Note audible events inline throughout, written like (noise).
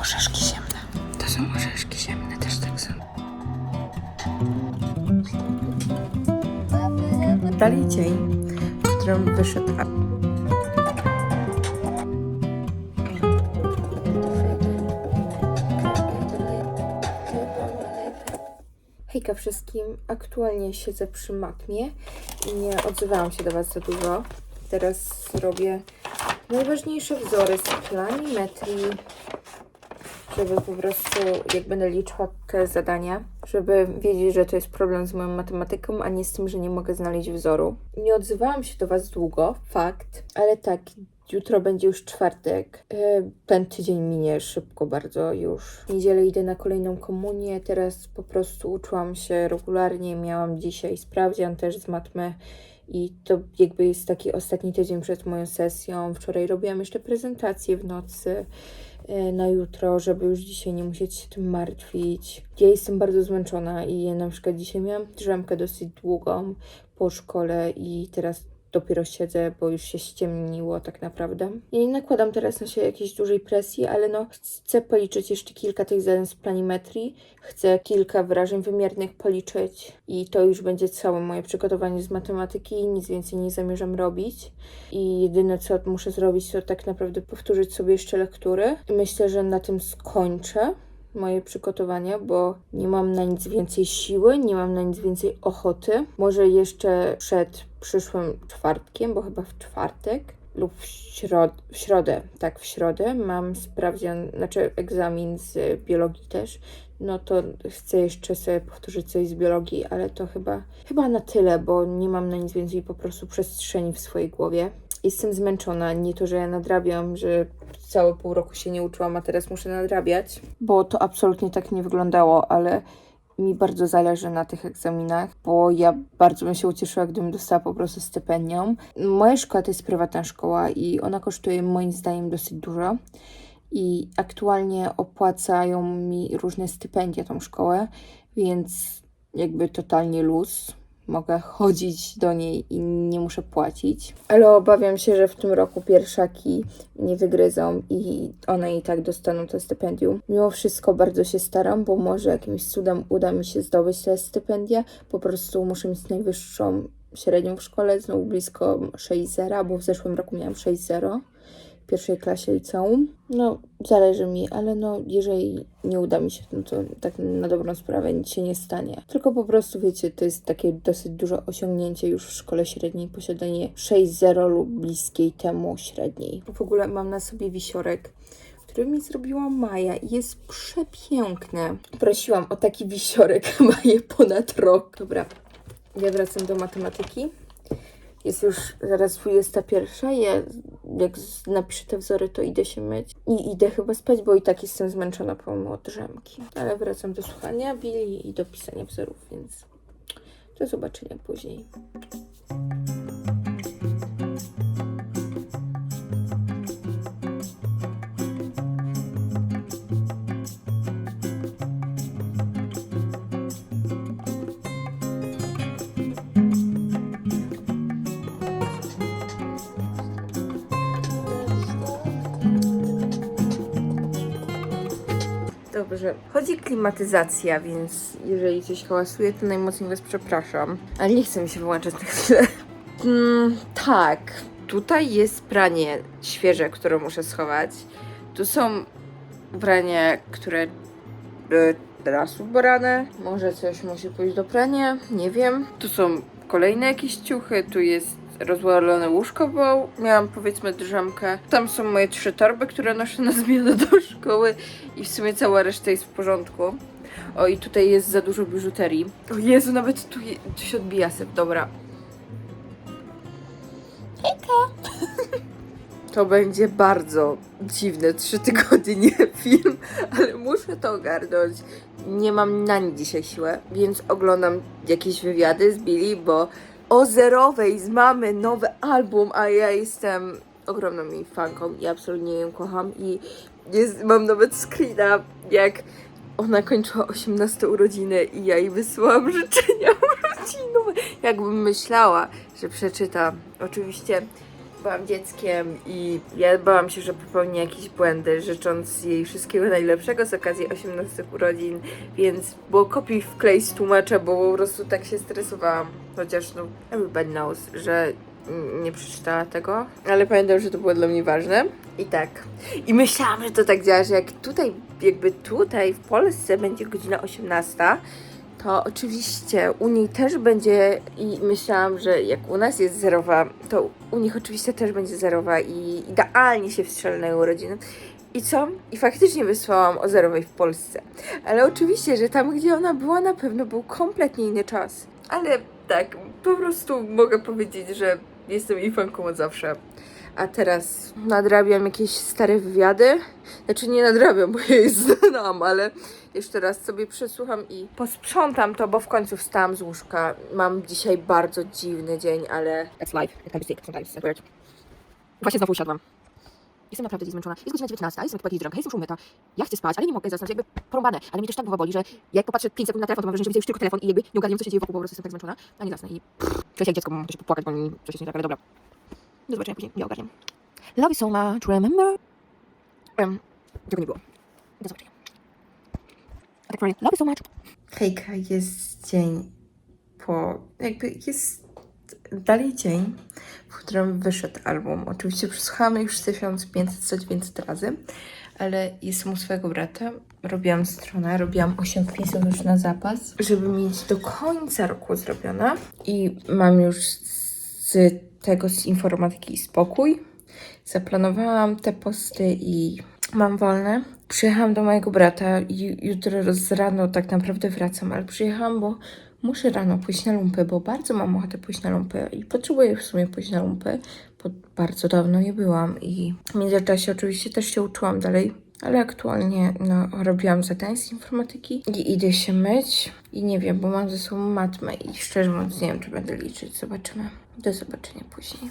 orzeszki ziemne. To są orzeszki ziemne, też tak są. Dalej dzień, w którym wyszedł Hejka wszystkim. Aktualnie siedzę przy matmie i nie odzywałam się do Was za dużo. Teraz robię najważniejsze wzory z planimetrii, żeby po prostu, jak będę liczyła te zadania, żeby wiedzieć, że to jest problem z moją matematyką, a nie z tym, że nie mogę znaleźć wzoru. Nie odzywałam się do Was długo, fakt, ale tak, jutro będzie już czwartek. E, Ten tydzień minie szybko bardzo już. W niedzielę idę na kolejną komunię, teraz po prostu uczyłam się regularnie, miałam dzisiaj sprawdzian też z matmy. I to jakby jest taki ostatni tydzień przed moją sesją. Wczoraj robiłam jeszcze prezentację w nocy na jutro, żeby już dzisiaj nie musieć się tym martwić. Ja jestem bardzo zmęczona i na przykład dzisiaj miałam drzemkę dosyć długą po szkole i teraz dopiero siedzę, bo już się ściemniło tak naprawdę. Ja nie nakładam teraz na siebie jakiejś dużej presji, ale no chcę policzyć jeszcze kilka tych zadań z planimetrii. Chcę kilka wyrażeń wymiernych policzyć i to już będzie całe moje przygotowanie z matematyki. Nic więcej nie zamierzam robić. I jedyne co muszę zrobić to tak naprawdę powtórzyć sobie jeszcze lektury. I myślę, że na tym skończę moje przygotowania, bo nie mam na nic więcej siły, nie mam na nic więcej ochoty. Może jeszcze przed przyszłym czwartkiem, bo chyba w czwartek lub w, środ- w środę, tak, w środę mam sprawdzian, znaczy egzamin z biologii też. No to chcę jeszcze sobie powtórzyć coś z biologii, ale to chyba, chyba na tyle, bo nie mam na nic więcej po prostu przestrzeni w swojej głowie. Jestem zmęczona, nie to, że ja nadrabiam, że całe pół roku się nie uczyłam, a teraz muszę nadrabiać, bo to absolutnie tak nie wyglądało, ale mi bardzo zależy na tych egzaminach, bo ja bardzo bym się ucieszyła, gdybym dostała po prostu stypendium. Moja szkoła to jest prywatna szkoła i ona kosztuje moim zdaniem dosyć dużo. I aktualnie opłacają mi różne stypendia tą szkołę, więc jakby totalnie luz. Mogę chodzić do niej i nie muszę płacić. Ale obawiam się, że w tym roku pierwszaki nie wygryzą i one i tak dostaną to stypendium. Mimo wszystko bardzo się staram, bo może jakimś cudem uda mi się zdobyć te stypendia. Po prostu muszę mieć najwyższą średnią w szkole, znowu blisko 6.0, bo w zeszłym roku miałam 6.0 w pierwszej klasie liceum. No, zależy mi, ale no, jeżeli nie uda mi się, no to tak na dobrą sprawę nic się nie stanie. Tylko po prostu, wiecie, to jest takie dosyć duże osiągnięcie już w szkole średniej, posiadanie 6.0 lub bliskiej temu średniej. W ogóle mam na sobie wisiorek, który mi zrobiła Maja i jest przepiękny. Prosiłam o taki wisiorek (laughs) Maję ponad rok. Dobra, ja wracam do matematyki. Jest już zaraz 21. Ja jak napiszę te wzory, to idę się myć. I idę chyba spać, bo i tak jestem zmęczona pomimo drzemki. Ale wracam do słuchania Billy i do pisania wzorów, więc do zobaczenia później. Dobrze. Chodzi klimatyzacja, więc jeżeli coś hałasuje, to najmocniej Was przepraszam. Ale nie chcę mi się wyłączać na chwilę. Mm, tak. Tutaj jest pranie świeże, które muszę schować. Tu są ubrania, które y, teraz ubrane. Może coś musi pójść do prania, nie wiem. Tu są kolejne jakieś ciuchy, tu jest rozwalone łóżko, bo miałam powiedzmy drzemkę. Tam są moje trzy torby, które noszę na zmianę do szkoły i w sumie cała reszta jest w porządku. O i tutaj jest za dużo biżuterii. O Jezu, nawet tu, się odbija syp, dobra. Hejka! (laughs) To będzie bardzo dziwne trzy tygodnie (laughs) film, ale muszę to ogarnąć. Nie mam na nic dzisiaj siłę, więc oglądam jakieś wywiady z Billy, bo o zerowej z mamy nowy album, a ja jestem ogromną jej fanką i absolutnie ją kocham i jest, mam nawet screena, jak ona kończyła 18 urodziny i ja jej wysyłam (laughs) życzenia urodzinowe. Jakbym myślała, że przeczyta. Oczywiście byłam dzieckiem i ja bałam się, że popełni jakieś błędy, życząc jej wszystkiego najlepszego z okazji 18 urodzin, więc było kopiuj wklej z tłumacza, bo po prostu tak się stresowałam. Chociaż no, everybody knows, że nie przeczytała tego, ale pamiętam, że to było dla mnie ważne. I tak. I myślałam, że to tak działa, że jak tutaj, jakby tutaj w Polsce będzie godzina 18, to oczywiście u niej też będzie i myślałam, że jak u nas jest zerowa, to u nich oczywiście też będzie zerowa i idealnie się wstrzelne urodziny. I co? I faktycznie wysłałam o zerowej w Polsce. Ale oczywiście, że tam, gdzie ona była, na pewno był kompletnie inny czas. Ale tak, po prostu mogę powiedzieć, że jestem jej fanką od zawsze. A teraz nadrabiam jakieś stare wywiady. Znaczy nie nadrabiam, bo ja je (laughs) znam, ale jeszcze raz sobie przesłucham i posprzątam to, bo w końcu wstałam z łóżka. Mam dzisiaj bardzo dziwny dzień, ale... That's life. It can be sick sometimes. Właśnie znowu usiadłam. Jestem naprawdę dziś zmęczona. Jest godzina 19, jestem po jakiejś drzemka, jestem już umyta. Ja chcę spać, ale nie mogę zasnąć, jakby porąbane. Ale mnie też tak głowa boli, że jak popatrzę 5 sekund na telefon, to mam wrażenie, że widzę już tylko telefon i jakby nie ogarniam, co się dzieje wokół, po prostu jestem tak zmęczona. A nie zasnę i się jak dziecko, mam się popłakać, bo mi coś jest nie tak, ale dobra. Do zobaczenia później, nie ogarniam. Love you so much, remember? Um, tego nie było. Do zobaczenia. A tak, love you so much. Hejka, jest dzień po... jakby jest dalej dzień, w którym wyszedł album. Oczywiście przesłuchałam już 1500-900 razy, ale jestem u swojego brata. Robiłam stronę, robiłam 8 wpisów już na zapas, żeby mieć do końca roku zrobione. I mam już z tego, z informatyki spokój. Zaplanowałam te posty i mam wolne. Przyjechałam do mojego brata i jutro z rano tak naprawdę wracam, ale przyjechałam, bo muszę rano pójść na lumpy, bo bardzo mam ochotę pójść na lumpy i potrzebuję w sumie pójść na lumpy, bo bardzo dawno nie byłam i w międzyczasie oczywiście też się uczyłam dalej, ale aktualnie no, robiłam zadania z informatyki i idę się myć i nie wiem, bo mam ze sobą matmę i szczerze mówiąc nie wiem, czy będę liczyć, zobaczymy. Do zobaczenia później.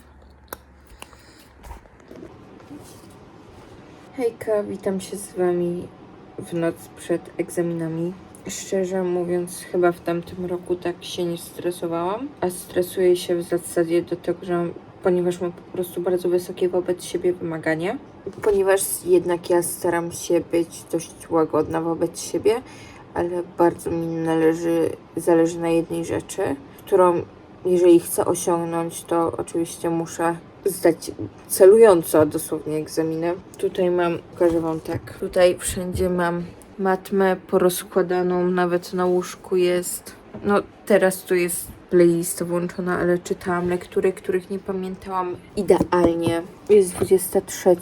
Hejka, witam się z Wami w noc przed egzaminami. Szczerze mówiąc, chyba w tamtym roku tak się nie stresowałam, a stresuję się w zasadzie do tego, że ponieważ mam po prostu bardzo wysokie wobec siebie wymagania. Ponieważ jednak ja staram się być dość łagodna wobec siebie, ale bardzo mi należy, zależy na jednej rzeczy, którą jeżeli chcę osiągnąć, to oczywiście muszę zdać celująco dosłownie egzaminy. Tutaj mam, pokażę Wam tak, tutaj wszędzie mam matmę porozkładaną, nawet na łóżku jest. No teraz tu jest playlist włączona, ale czytałam lektury, których nie pamiętałam idealnie. Jest 23,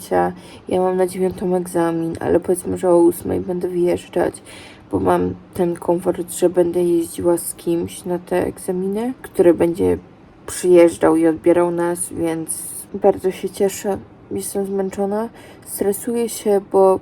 ja mam na 9 egzamin, ale powiedzmy, że o 8 będę wyjeżdżać, bo mam ten komfort, że będę jeździła z kimś na te egzaminy, który będzie przyjeżdżał i odbierał nas, więc bardzo się cieszę. Jestem zmęczona, stresuję się, bo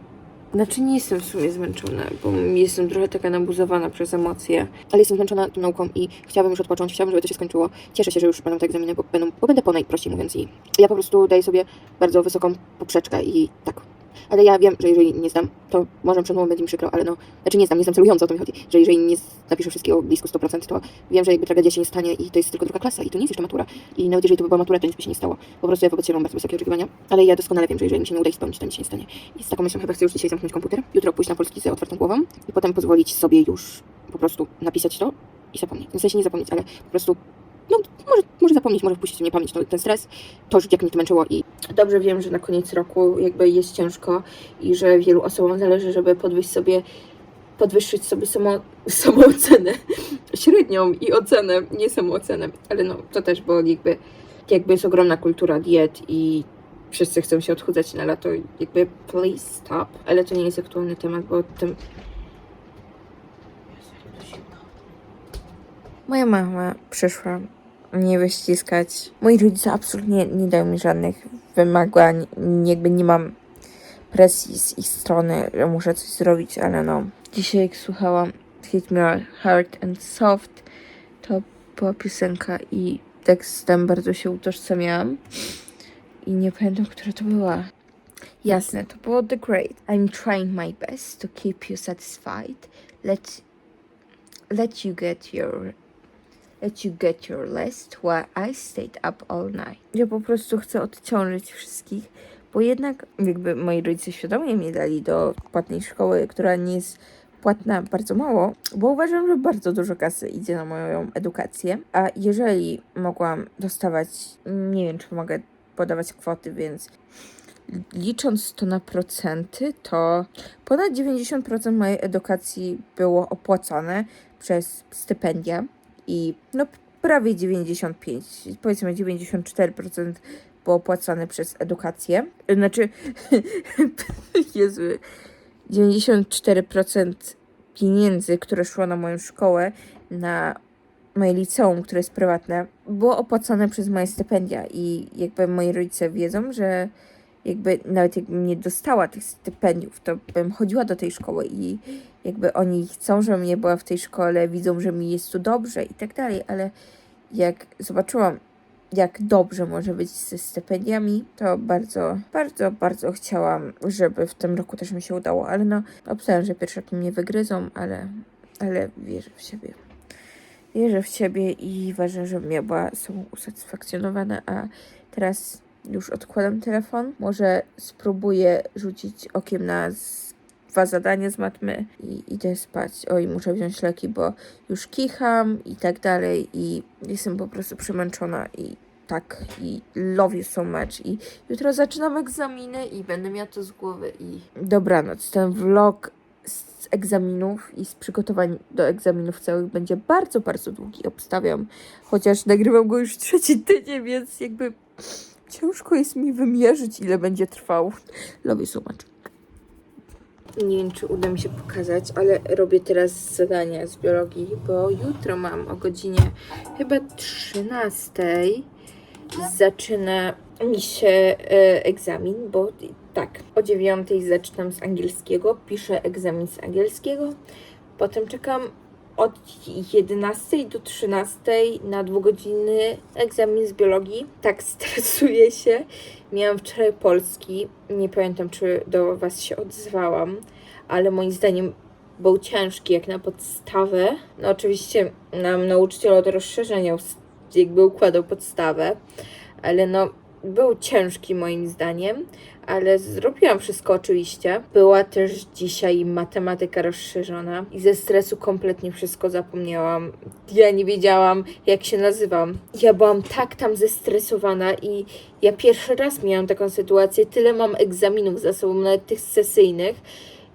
znaczy nie jestem w sumie zmęczona, bo jestem trochę taka nabuzowana przez emocje, ale jestem zmęczona tą nauką i chciałabym już odpocząć, chciałabym, żeby to się skończyło. Cieszę się, że już będą te egzaminy, bo, będą, bo będę po najprościej mówiąc i ja po prostu daję sobie bardzo wysoką poprzeczkę i tak. Ale ja wiem, że jeżeli nie zdam, to może przed mną będzie mi przykro, ale no, znaczy nie zdam, nie zdam celująco, o to mi chodzi, że jeżeli nie napiszę wszystkiego blisko 100%, to wiem, że jakby tragedia się nie stanie i to jest tylko druga klasa i to nie jest jeszcze matura. I nawet jeżeli to by była matura, to nic by się nie stało. Po prostu ja wobec siebie mam bardzo wysokie oczekiwania, ale ja doskonale wiem, że jeżeli mi się nie uda ich spełnić, to nic się nie stanie. I z taką myślą chyba chcę już dzisiaj zamknąć komputer, jutro pójść na polski z otwartą głową i potem pozwolić sobie już po prostu napisać to i zapomnieć. W sensie nie zapomnieć, ale po prostu no, może, może zapomnieć, może wpuścić w niepamięć to, ten stres, to już jak mnie to męczyło i dobrze wiem, że na koniec roku jakby jest ciężko i że wielu osobom zależy, żeby podwyższyć sobie podwyższyć sobie samo, (laughs) samoocenę, średnią i ocenę, nie samoocenę, ale no to też, bo jakby, jakby jest ogromna kultura diet i wszyscy chcą się odchudzać na lato, jakby please stop, ale to nie jest aktualny temat, bo tym... Moja mama przyszła mnie wyściskać. Moi rodzice absolutnie nie dają mi żadnych wymagań, jakby nie mam presji z ich strony, że muszę coś zrobić, ale no. Dzisiaj jak słuchałam Hit Me Hard and Soft, to była piosenka i tekstem bardzo się utożsamiałam. I nie pamiętam, która to była. Jasne, to było The Great. I'm trying my best to keep you satisfied. Let, let you get your let you get your rest while I stayed up all night. Ja po prostu chcę odciążyć wszystkich, bo jednak jakby moi rodzice świadomie mnie dali do płatnej szkoły, która nie jest płatna bardzo mało, bo uważam, że bardzo dużo kasy idzie na moją edukację, a jeżeli mogłam dostawać, nie wiem, czy mogę podawać kwoty, więc licząc to na procenty, to ponad 90% mojej edukacji było opłacane przez stypendia i no prawie 95, powiedzmy 94% było opłacane przez edukację. Znaczy, (laughs) Jezu, 94% pieniędzy, które szło na moją szkołę, na moje liceum, które jest prywatne, było opłacane przez moje stypendia i jakby moi rodzice wiedzą, że jakby nawet jakbym nie dostała tych stypendiów, to bym chodziła do tej szkoły i jakby oni chcą, żebym nie była w tej szkole, widzą, że mi jest tu dobrze i tak dalej, ale jak zobaczyłam, jak dobrze może być ze stypendiami, to bardzo, bardzo, bardzo chciałam, żeby w tym roku też mi się udało, ale no, obstawiam, że pierwszaki mnie wygryzą, ale, ale wierzę w siebie. Wierzę w siebie i ważne, żebym ja była sobą usatysfakcjonowana, a teraz już odkładam telefon. Może spróbuję rzucić okiem na dwa zadania z matmy i idę spać. Oj, muszę wziąć leki, bo już kicham i tak dalej i jestem po prostu przemęczona i tak i love you so much i jutro zaczynam egzaminy i będę miała to z głowy i dobranoc. Ten vlog z egzaminów i z przygotowań do egzaminów całych będzie bardzo, bardzo długi, obstawiam. Chociaż nagrywam go już trzeci tydzień, więc jakby ciężko jest mi wymierzyć, ile będzie trwał. Love you. Nie wiem, czy uda mi się pokazać, ale robię teraz zadania z biologii, bo jutro mam o godzinie chyba 13 zaczyna mi się e, egzamin, bo tak, o 9 zaczynam z angielskiego, piszę egzamin z angielskiego, potem czekam od 11 do 13 na dwugodzinny egzamin z biologii. Tak stresuję się. Miałam wczoraj polski, nie pamiętam czy do Was się odzwałam, ale moim zdaniem był ciężki jak na podstawę. No oczywiście nam nauczyciel od rozszerzenia jakby układał podstawę, ale no był ciężki moim zdaniem, ale zrobiłam wszystko oczywiście. Była też dzisiaj matematyka rozszerzona i ze stresu kompletnie wszystko zapomniałam. Ja nie wiedziałam, jak się nazywam. Ja byłam tak tam zestresowana i ja pierwszy raz miałam taką sytuację. Tyle mam egzaminów za sobą, nawet tych sesyjnych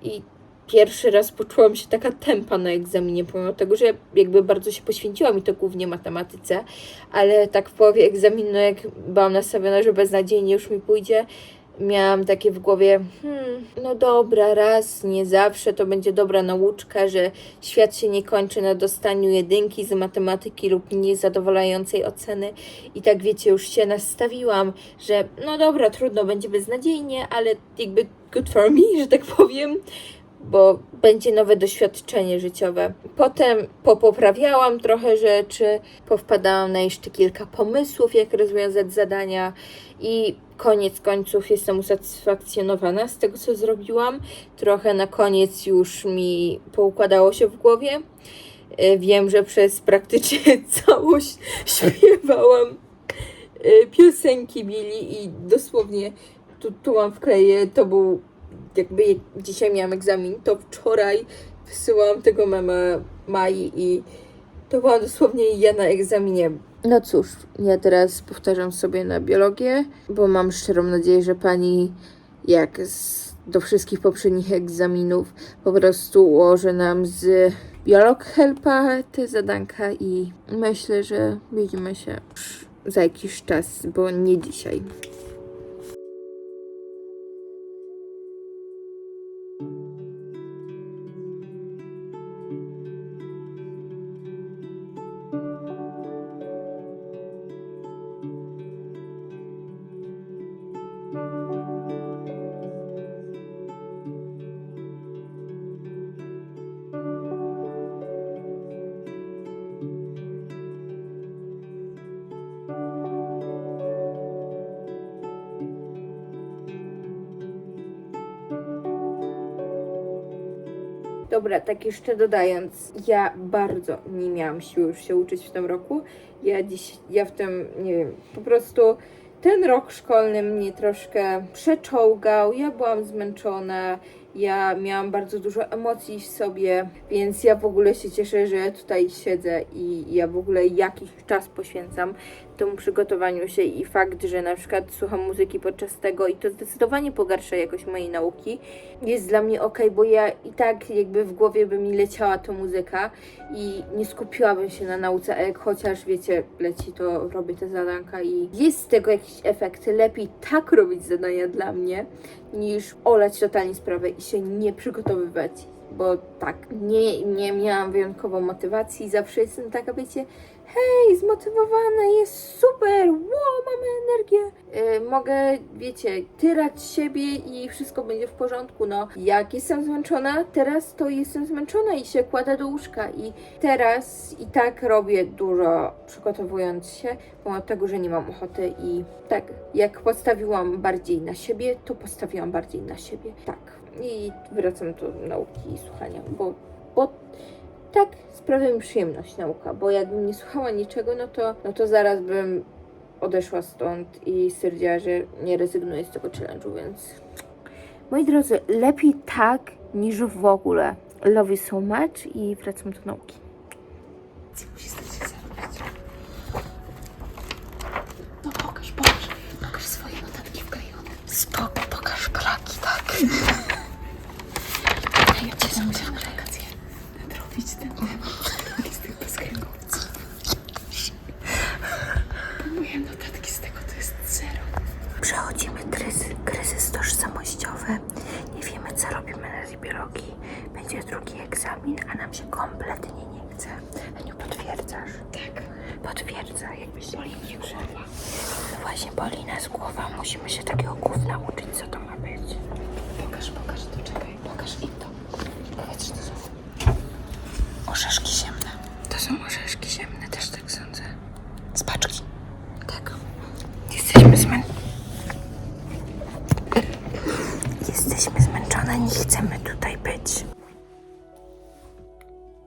i pierwszy raz poczułam się taka tempa na egzaminie, pomimo tego, że jakby bardzo się poświęciłam i to głównie matematyce, ale tak w połowie egzaminu, jak byłam nastawiona, że beznadziejnie już mi pójdzie, miałam takie w głowie, hmm, no dobra, raz, nie zawsze, to będzie dobra nauczka, że świat się nie kończy na dostaniu jedynki z matematyki lub niezadowalającej oceny. I tak wiecie, już się nastawiłam, że no dobra, trudno, będzie beznadziejnie, ale jakby good for me, że tak powiem bo będzie nowe doświadczenie życiowe. Potem popoprawiałam trochę rzeczy, powpadałam na jeszcze kilka pomysłów, jak rozwiązać zadania i koniec końców jestem usatysfakcjonowana z tego, co zrobiłam. Trochę na koniec już mi poukładało się w głowie. E, Wiem, że przez praktycznie (laughs) całość śpiewałam e, piosenki Billy i dosłownie tu, tu mam wkleję, to był jakby dzisiaj miałam egzamin, to wczoraj wysyłałam tego mema Mai i to była dosłownie ja na egzaminie. No cóż, ja teraz powtarzam sobie na biologię, bo mam szczerą nadzieję, że pani jak z, do wszystkich poprzednich egzaminów po prostu ułoży nam z biolog helpa te zadanka i myślę, że widzimy się za jakiś czas, bo nie dzisiaj. Dobra, tak jeszcze dodając, ja bardzo nie miałam siły już się uczyć w tym roku. Ja dziś, ja w tym, nie wiem, po prostu ten rok szkolny mnie troszkę przeczołgał, ja byłam zmęczona, ja miałam bardzo dużo emocji w sobie, więc ja w ogóle się cieszę, że tutaj siedzę i ja w ogóle jakiś czas poświęcam temu przygotowaniu się i fakt, że na przykład słucham muzyki podczas tego i to zdecydowanie pogarsza jakość mojej nauki, jest dla mnie ok, bo ja i tak jakby w głowie by mi leciała ta muzyka i nie skupiłabym się na nauce, a jak chociaż wiecie, leci to robię te zadanka i jest z tego jakiś efekt. Lepiej tak robić zadania dla mnie, niż olać totalnie sprawę i się nie przygotowywać. Bo tak, nie, nie miałam wyjątkowo motywacji, zawsze jestem taka, wiecie, hej, zmotywowana, jest super, wow, mamy energię. Yy, mogę, wiecie, tyrać siebie i wszystko będzie w porządku. No, jak jestem zmęczona, teraz to jestem zmęczona i się kładę do łóżka. I teraz i tak robię dużo przygotowując się, pomimo tego, że nie mam ochoty. I tak, jak postawiłam bardziej na siebie, to postawiłam bardziej na siebie. Tak. I wracam do nauki i słuchania, bo, bo tak sprawia mi przyjemność nauka, bo jakbym nie słuchała niczego, no to, no to zaraz bym odeszła stąd i stwierdziła, że nie rezygnuję z tego challenge'u, więc moi drodzy, lepiej tak niż w ogóle. Love you so much i wracam do nauki. No pokaż, pokaż, pokaż swoje notatki wklejone. Spoko, pokaż plaki, tak. Ja cię zamówiłam wakacje. Nadrobić ten listek bez kręgowców. Moje notatki z tego to jest zero. Przechodzimy kryzys, kryzys tożsamościowy. Nie wiemy, co robimy na biologii. Będzie drugi egzamin, a nam się kompletnie nie chce. Aniu, potwierdzasz? Potwierdza, jakbyś boli mnie głowa. No właśnie, boli nas głowa. Musimy się takiego gówna uczyć, co to ma być. Pokaż, pokaż, to czekaj, pokaż im to. Powiedz, że to są orzeszki ziemne. To są orzeszki ziemne, też tak sądzę. Z paczki. Tak. Jesteśmy zmęczone. Jesteśmy zmęczone, nie chcemy tutaj być.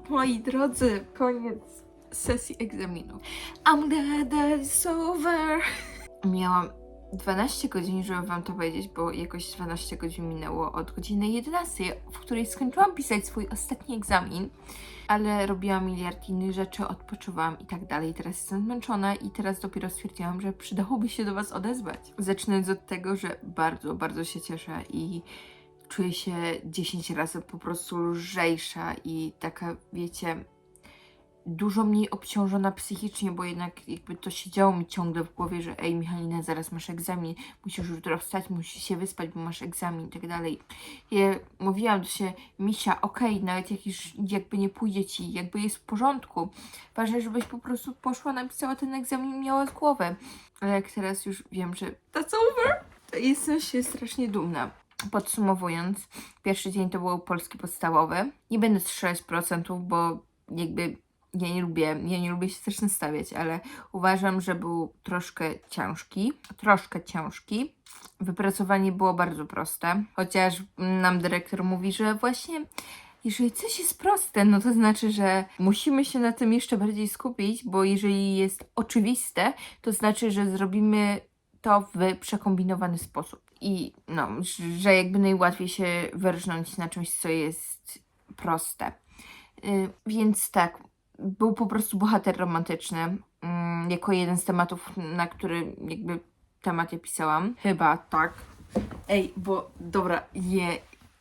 Moi drodzy, koniec sesji egzaminu. I'm glad that it's over. (laughs) Miałam 12 godzin, żeby wam to powiedzieć, bo jakoś 12 godzin minęło od godziny 11, w której skończyłam pisać swój ostatni egzamin, ale robiłam miliard innych rzeczy, odpoczywałam i tak dalej. Teraz jestem zmęczona i teraz dopiero stwierdziłam, że przydałoby się do was odezwać. Zaczynając od tego, że bardzo, bardzo się cieszę i czuję się 10 razy po prostu lżejsza i taka, wiecie, dużo mniej obciążona psychicznie, bo jednak jakby to siedziało mi ciągle w głowie, że ej Michalina, zaraz masz egzamin, musisz jutro wstać, musisz się wyspać, bo masz egzamin i tak dalej. Ja mówiłam do się, Misia, okej, nawet jak już jakby nie pójdzie ci, jakby jest w porządku. Ważne, żebyś po prostu poszła, napisała ten egzamin i miała z głowę. Ale jak teraz już wiem, że that's over, to jestem się strasznie dumna. Podsumowując, pierwszy dzień to był polski podstawowy. Nie będę strzelać procentów, bo jakby ja nie lubię, ja nie lubię się też nastawiać, ale uważam, że był troszkę ciężki, troszkę ciężki. Wypracowanie było bardzo proste, chociaż nam dyrektor mówi, że właśnie jeżeli coś jest proste, no to znaczy, że musimy się na tym jeszcze bardziej skupić, bo jeżeli jest oczywiste, to znaczy, że zrobimy to w przekombinowany sposób. I no, że jakby najłatwiej się wyrżnąć na czymś, co jest proste. Y, Więc tak, był po prostu bohater romantyczny, mm, jako jeden z tematów, na który jakby temat ja pisałam. Chyba tak. Ej, bo dobra, je,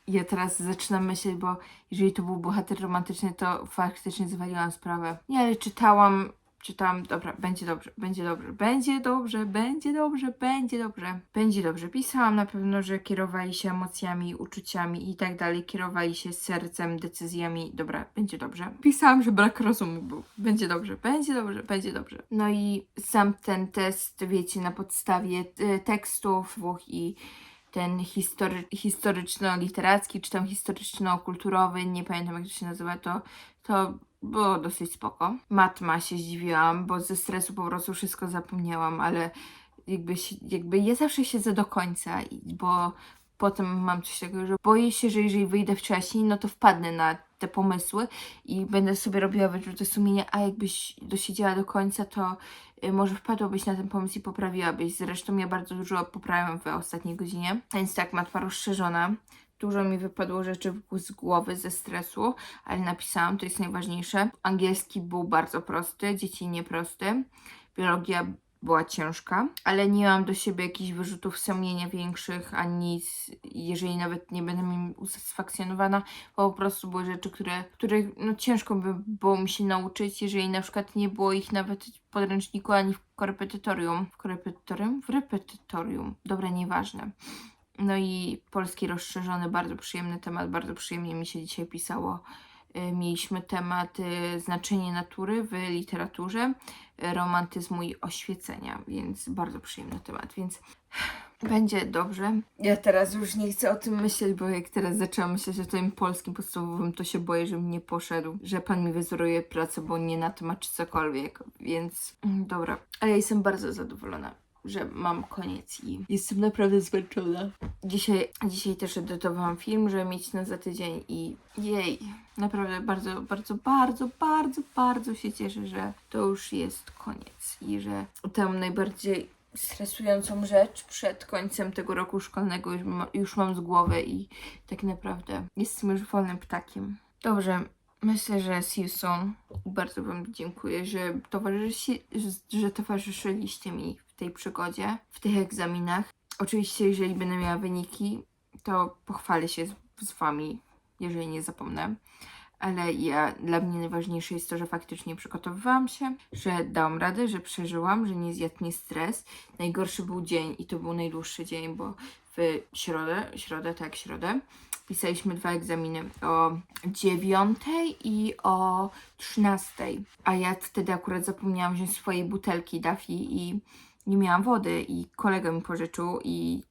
ja teraz zaczynam myśleć, bo jeżeli to był bohater romantyczny, to faktycznie zwaliłam sprawę. Nie, ale czytałam, czytałam, dobra, będzie dobrze, będzie dobrze, będzie dobrze, będzie dobrze, będzie dobrze, będzie dobrze. Pisałam na pewno, że kierowali się emocjami, uczuciami i tak dalej, kierowali się sercem, decyzjami, dobra, będzie dobrze. Pisałam, że brak rozumu był, będzie dobrze, będzie dobrze, będzie dobrze. No i sam ten test, wiecie, na podstawie y, tekstów dwóch i ten history, historyczno-literacki, czy tam historyczno-kulturowy, nie pamiętam jak to się nazywa, to, to było dosyć spoko. Matma się zdziwiłam, bo ze stresu po prostu wszystko zapomniałam, ale jakby, jakby ja zawsze siedzę do końca, bo potem mam coś takiego, że boję się, że jeżeli wyjdę wcześniej, no to wpadnę na te pomysły i będę sobie robiła wyrzuty sumienia, a jakbyś dosiedziała do końca, to y, może wpadłabyś na ten pomysł i poprawiłabyś. Zresztą ja bardzo dużo poprawiam w ostatniej godzinie, więc tak, matma rozszerzona. Dużo mi wypadło rzeczy z głowy, ze stresu, ale napisałam, to jest najważniejsze. Angielski był bardzo prosty, dzieci nieprosty. Biologia była ciężka, ale nie mam do siebie jakichś wyrzutów sumienia większych, ani jeżeli nawet nie będę mi usatysfakcjonowana, po prostu były rzeczy, które, których no, ciężko by było mi się nauczyć, jeżeli na przykład nie było ich nawet w podręczniku, ani w korepetytorium. W korepetytorium? W repetytorium. Dobra, nieważne. No i polski rozszerzony, bardzo przyjemny temat, bardzo przyjemnie mi się dzisiaj pisało. Y, Mieliśmy temat y, znaczenie natury w literaturze, y, romantyzmu i oświecenia, więc bardzo przyjemny temat, więc (sighs) będzie dobrze. Ja teraz już nie chcę o tym myśleć, bo jak teraz zaczęłam myśleć o tym polskim podstawowym, to się boję, żebym nie poszedł, że pan mi wyzoruje pracę, bo nie na temat czy cokolwiek, więc mm, dobra. Ale ja jestem bardzo zadowolona że mam koniec i jestem naprawdę zmęczona. Dzisiaj, dzisiaj też edytowałam film, żeby mieć na za tydzień i jej, naprawdę bardzo, bardzo, bardzo, bardzo, bardzo się cieszę, że to już jest koniec i że tę najbardziej stresującą rzecz przed końcem tego roku szkolnego już, ma, już mam z głowy i tak naprawdę jestem już wolnym ptakiem. Dobrze, Myślę, że see you soon. Bardzo Wam dziękuję, że, że towarzyszyliście mi tej przygodzie, w tych egzaminach. Oczywiście, jeżeli będę miała wyniki, to pochwalę się z, z Wami, jeżeli nie zapomnę. Ale ja, dla mnie najważniejsze jest to, że faktycznie przygotowywałam się, że dałam radę, że przeżyłam, że nie zjadł mnie stres. Najgorszy był dzień i to był najdłuższy dzień, bo w środę, środę, tak, środę, pisaliśmy dwa egzaminy o dziewiątej i o trzynastej. A ja wtedy akurat zapomniałam wziąć swojej butelki Daffy i nie miałam wody i kolega mi pożyczył i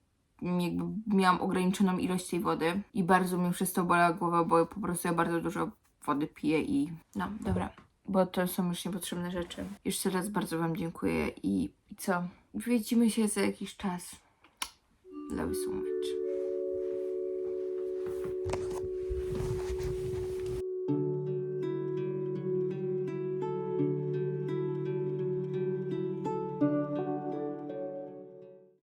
jakby miałam ograniczoną ilość tej wody i bardzo mi przez to bolała głowa, bo po prostu ja bardzo dużo wody piję i no, dobra. Bo to są już niepotrzebne rzeczy. Jeszcze raz bardzo Wam dziękuję i, i co? Widzimy się za jakiś czas. Love you so much.